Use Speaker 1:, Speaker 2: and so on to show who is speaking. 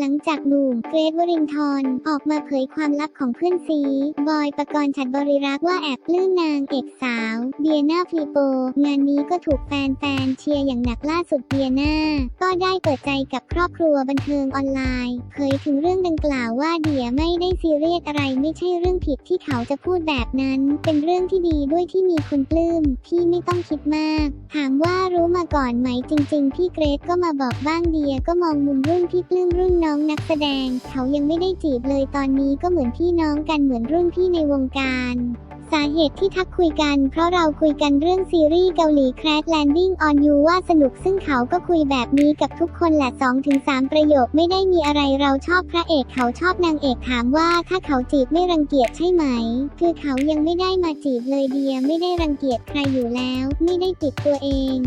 Speaker 1: หลังจากหนุ่มเกรทวรินทร์ออกมาเผยความลับของเพื่อนซี บอยปกรณ์ฉัดบริรักษ์ว่าแอบปลื้มนางเอกสาวเดียนาฟลีโป งานนี้ก็ถูกแฟนๆเชียร์อย่างหนักล่าสุดเดียนาก็ได้เปิดใจกับครอบครัวบันเทิงออนไลน์เผยถึงเรื่องดังกล่าวว่าเดียไม่ได้ซีเรียสอะไรไม่ใช่เรื่องผิดที่เขาจะพูดแบบนั้น เป็นเรื่องที่ดีด้วยที่มีคนปลื้มพี่ไม่ต้องคิดมาก ถามว่ารู้มาก่อนไหมจริง ๆ พี่เกรซก็มาบอกบ้างเดียก็มองมุมรุ่นพี่ปลื้มรุ่นน้องนักแสดง เขายังไม่ได้จีบเลยตอนนี้ก็เหมือนพี่น้องกันเหมือนรุ่นพี่ในวงการ สาเหตุที่ทักคุยกัน เพราะเราคุยกันเรื่องซีรีส์เกาหลี Crash Landing on You ว่าสนุกซึ่งเขาก็คุยแบบนี้กับทุกคนแหละ 2-3 ประโยคไม่ได้มีอะไรเราชอบพระเอกเขาชอบนางเอกถามว่าถ้าเขาจีบไม่รังเกียจใช่ไหม คือเขายังไม่ได้มาจีบเลยเดียไม่ได้รังเกียจใครอยู่แล้ว ไม่ได้ติดตัวเอง